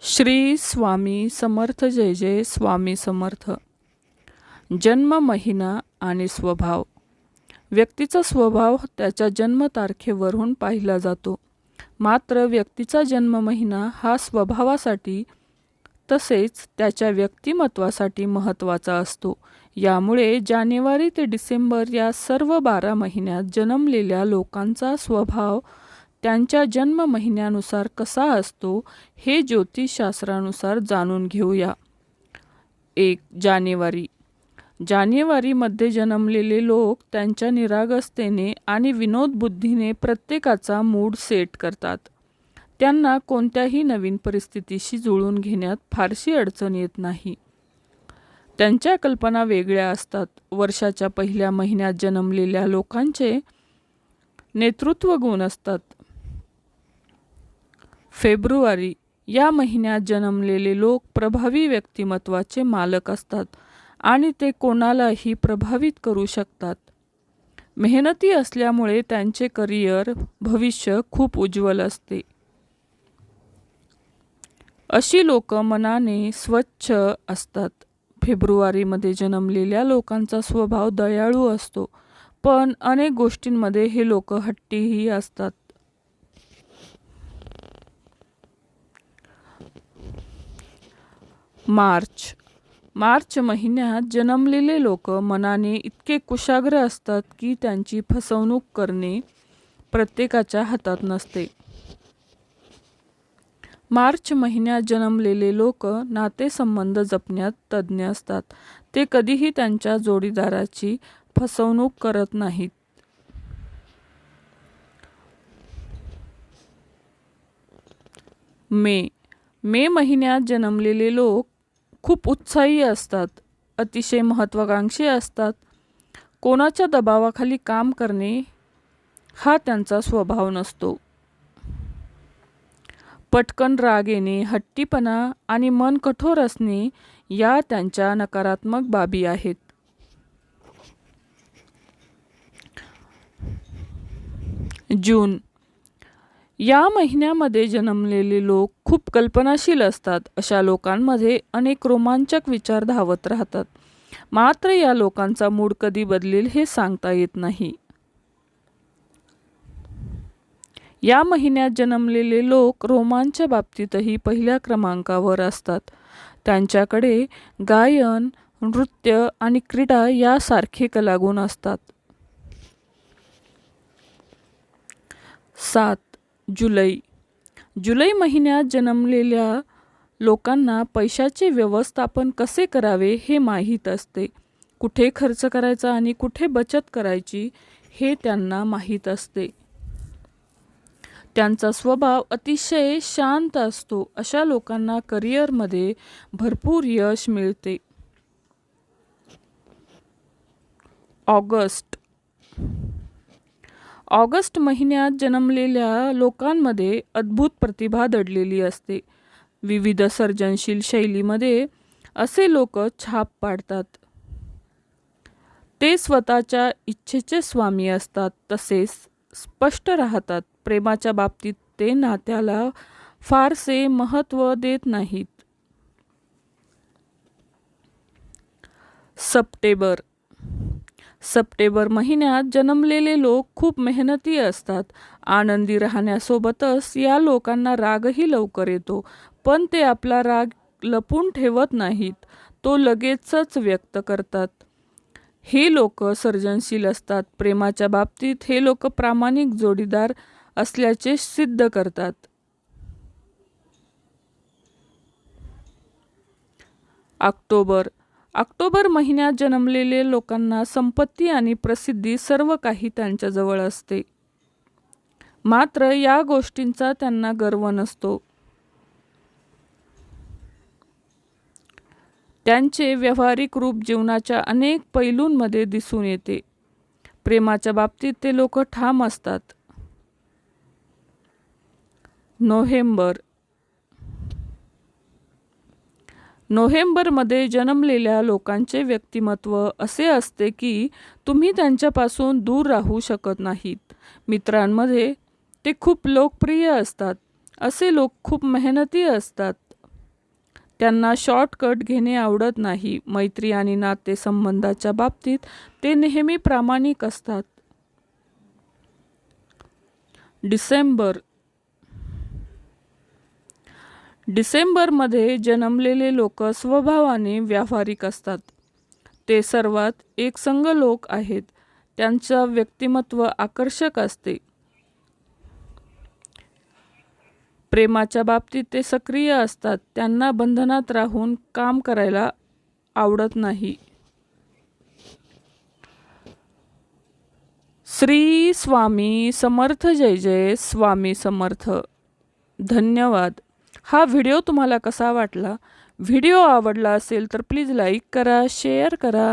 श्री स्वामी समर्थ जय जय स्वामी समर्थ. जन्म महिना आणि स्वभाव. व्यक्तीचा स्वभाव त्याच्या जन्मतारखेवरून पाहिला जातो. मात्र व्यक्तीचा जन्म महिना हा स्वभावासाठी तसेच त्याच्या व्यक्तिमत्वासाठी महत्त्वाचा असतो. यामुळे जानेवारी ते डिसेंबर या सर्व बारा महिन्यात जन्मलेल्या लोकांचा स्वभाव त्यांच्या जन्म महिन्यानुसार कसा असतो हे ज्योतिषशास्त्रानुसार जाणून घेऊया. एक जानेवारी. जानेवारीमध्ये जन्मलेले लोक त्यांच्या निरागसतेने आणि विनोदबुद्धीने प्रत्येकाचा मूड सेट करतात. त्यांना कोणत्याही नवीन परिस्थितीशी जुळून घेण्यात फारशी अडचण येत नाही. त्यांच्या कल्पना वेगळ्या असतात. वर्षाच्या पहिल्या महिन्यात जन्मलेल्या लोकांचे नेतृत्व गुण असतात. फेब्रुवारी या महिन्यात जन्मलेले लोक प्रभावी व्यक्तिमत्वाचे मालक असतात आणि ते कोणालाही प्रभावित करू शकतात. मेहनती असल्यामुळे त्यांचे करिअर भविष्य खूप उज्ज्वल असते. अशी लोक मनाने स्वच्छ असतात. फेब्रुवारीमध्ये जन्मलेल्या लोकांचा स्वभाव दयाळू असतो पण अनेक गोष्टींमध्ये हे लोक हट्टीही असतात. मार्च. मार्च महिन्यात जन्मलेले लोक मनाने इतके कुशाग्र असतात की त्यांची फसवणूक करणे प्रत्येकाच्या हातात नसते. मार्च महिन्यात जन्मलेले लोक नातेसंबंध जपण्यात तज्ज्ञ असतात. ते कधीही त्यांच्या जोडीदाराची फसवणूक करत नाहीत. मे. मे महिन्यात जन्मलेले लोक खूप उत्साही असतात अतिशय महत्त्वाकांक्षी असतात. कोणाच्या दबावाखाली काम करणे हा त्यांचा स्वभाव नसतो. पटकन राग येणे हट्टीपणा आणि मन कठोर असणे या त्यांच्या नकारात्मक बाबी आहेत. जून. या महिन्यामध्ये जन्मलेले लोक खूप कल्पनाशील असतात. अशा लोकांमध्ये अनेक रोमांचक विचार धावत राहतात. मात्र या लोकांचा मूड कधी बदलेल हे सांगता येत नाही. या महिन्यात जन्मलेले लोक रोमांच्या बाबतीतही पहिल्या क्रमांकावर असतात. त्यांच्याकडे गायन नृत्य आणि क्रीडा यासारखे कलागुण असतात. सात जुलै जुलै महिन्यात जन्मलेल्या लोकांना पैशाचे व्यवस्थापन कसे करावे हे माहीत असते. कुठे खर्च करायचा आणि कुठे बचत करायची हे त्यांना माहीत असते. त्यांचा स्वभाव अतिशय शांत असतो अशा लोकांना करिअरमध्ये भरपूर यश मिळते. ऑगस्ट ऑगस्ट महिन्यात जन्मलेल्या लोकांमध्ये अद्भुत प्रतिभा दडलेली असते. विविध सर्जनशील शैलीमध्ये असे लोक छाप पाडतात. ते स्वतःच्या इच्छेचे स्वामी असतात तसेच स्पष्ट राहतात. प्रेमाच्या बाबतीत ते नात्याला फारसे महत्त्व देत नाहीत. सप्टेंबर सप्टेंबर महिन्यात जन्मलेले लोक खूप मेहनती असतात. आनंदी राहण्यासोबतच या लोकांना रागही लवकर येतो पण ते आपला राग लपून ठेवत नाहीत. तो लगेचच व्यक्त करतात. हे लोक सर्जनशील असतात. प्रेमाच्या बाबतीत हे लोक प्रामाणिक जोडीदार असल्याचे सिद्ध करतात. ऑक्टोबर ऑक्टोबर महिन्यात जन्मलेले लोकांना संपत्ती आणि प्रसिद्धी सर्व काही त्यांच्याजवळ असते. मात्र या गोष्टींचा त्यांना गर्व नसतो. त्यांचे व्यावहारिक रूप जीवनाच्या अनेक पैलूंमध्ये दिसून येते. प्रेमाच्या बाबतीत ते लोक ठाम असतात. नोव्हेंबर नोव्हेंबरमध्ये जन्मलेल्या लोकांचे व्यक्तिमत्व असे असते की तुम्ही त्यांच्यापासून दूर राहू शकत नाहीत. मित्रांमध्ये ते खूप लोकप्रिय असतात. असे लोक खूप मेहनती असतात. त्यांना शॉर्टकट घेणे आवडत नाही. मैत्री आणि नातेसंबंधाच्या बाबतीत ते नेहमी प्रामाणिक असतात. डिसेंबर डिसेंबरमध्ये जन्मलेले लोक स्वभावाने व्यावहारिक असतात. ते सर्वात एकसंग लोक आहेत. त्यांचं व्यक्तिमत्व आकर्षक असते. प्रेमाच्या बाबतीत ते सक्रिय असतात. त्यांना बंधनात राहून काम करायला आवडत नाही. श्री स्वामी समर्थ जय जय स्वामी समर्थ. धन्यवाद. हा व्हिडिओ तुम्हाला कसा वाटला? व्हिडिओ आवडला असेल तर प्लीज लाईक करा शेअर करा.